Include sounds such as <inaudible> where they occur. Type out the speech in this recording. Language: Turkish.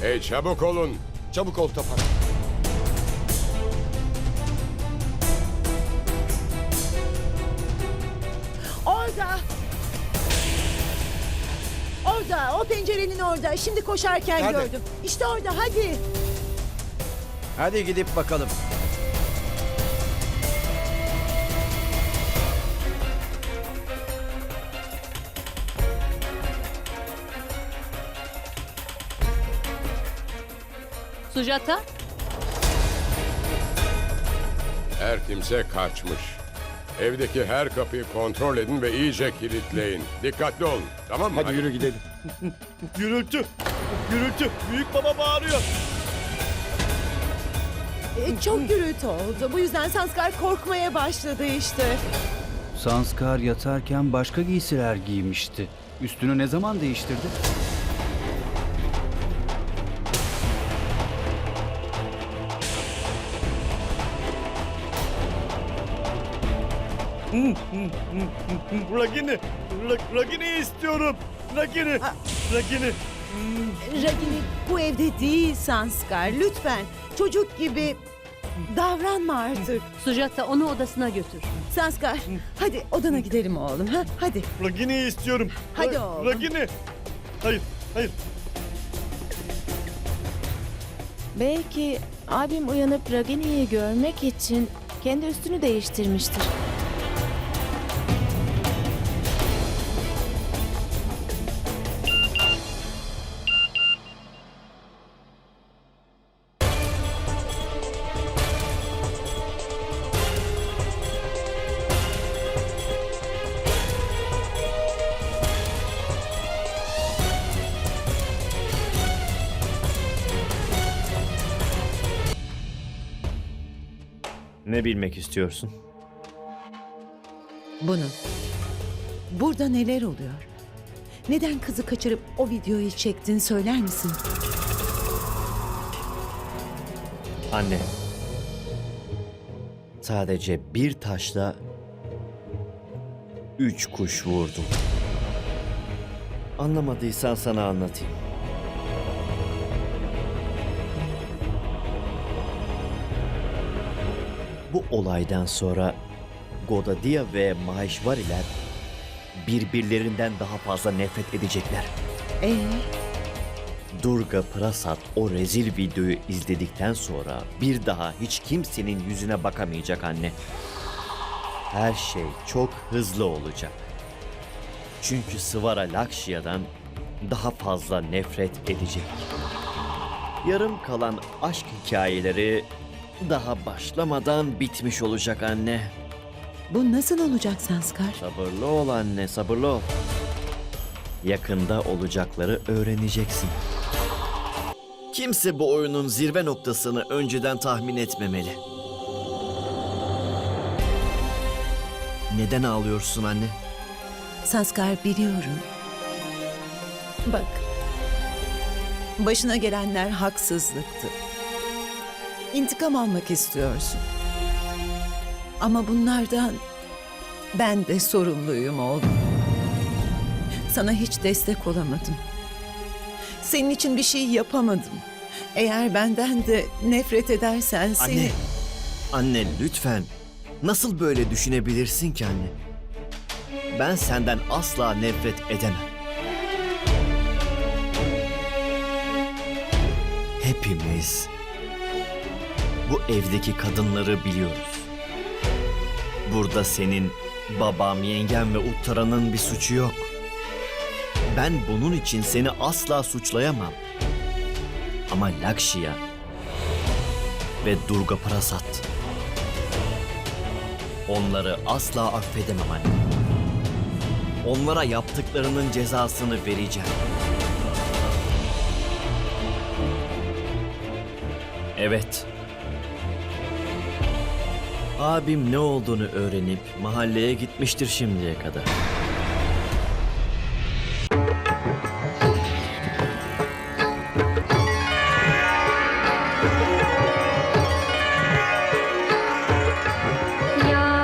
Hey çabuk olun. Çabuk ol Tapan. Orada. Orada, o pencerenin orada. Şimdi koşarken Nerede? gördüm. İşte orada, hadi. Hadi gidip bakalım. Sujata, Her kimse kaçmış. Evdeki her kapıyı kontrol edin ve iyice kilitleyin. Dikkatli olun. Tamam mı? Hadi yürü gidelim. <laughs> Gürültü. Gürültü. Büyük baba bağırıyor. Ee, çok gürültü oldu. Bu yüzden Sanskar korkmaya başladı işte. Sanskar yatarken başka giysiler giymişti. Üstünü ne zaman değiştirdi? Ragini. Ra- Ragini istiyorum. Ragini. Ragini. Ragini bu evde değil Sanskar. Lütfen çocuk gibi davranma artık. Sujata onu odasına götür. Sanskar hadi odana gidelim oğlum. Ha? Hadi. Ragini istiyorum. Hadi Ra- oğlum. Ragini. Hayır. Hayır. Belki abim uyanıp Ragini'yi görmek için kendi üstünü değiştirmiştir. Ne bilmek istiyorsun? Bunu. Burada neler oluyor? Neden kızı kaçırıp o videoyu çektin söyler misin? Anne. Sadece bir taşla üç kuş vurdum. Anlamadıysan sana anlatayım. Bu olaydan sonra Godadia ve Maheshwariler birbirlerinden daha fazla nefret edecekler. Ee, Durga Prasad o rezil videoyu izledikten sonra bir daha hiç kimsenin yüzüne bakamayacak anne. Her şey çok hızlı olacak. Çünkü Svara Lakshya'dan daha fazla nefret edecek. Yarım kalan aşk hikayeleri daha başlamadan bitmiş olacak anne. bu nasıl olacak Sanskar? Sabırlı ol anne, sabırlı ol. Yakında olacakları öğreneceksin. Kimse bu oyunun zirve noktasını önceden tahmin etmemeli. Neden ağlıyorsun anne? Sanskar biliyorum. Bak. Başına gelenler haksızlıktı. İntikam almak istiyorsun. Ama bunlardan ben de sorumluyum oğlum. Sana hiç destek olamadım. Senin için bir şey yapamadım. Eğer benden de nefret edersen seni... Anne, anne lütfen. Nasıl böyle düşünebilirsin ki anne? Ben senden asla nefret edemem. Hepimiz bu evdeki kadınları biliyoruz. Burada senin babam, yengem ve Uttara'nın bir suçu yok. Ben bunun için seni asla suçlayamam. Ama Lakshya ve Durga Prasad onları asla affedemem anne. Onlara yaptıklarının cezasını vereceğim. Evet. Abim ne olduğunu öğrenip mahalleye gitmiştir şimdiye kadar.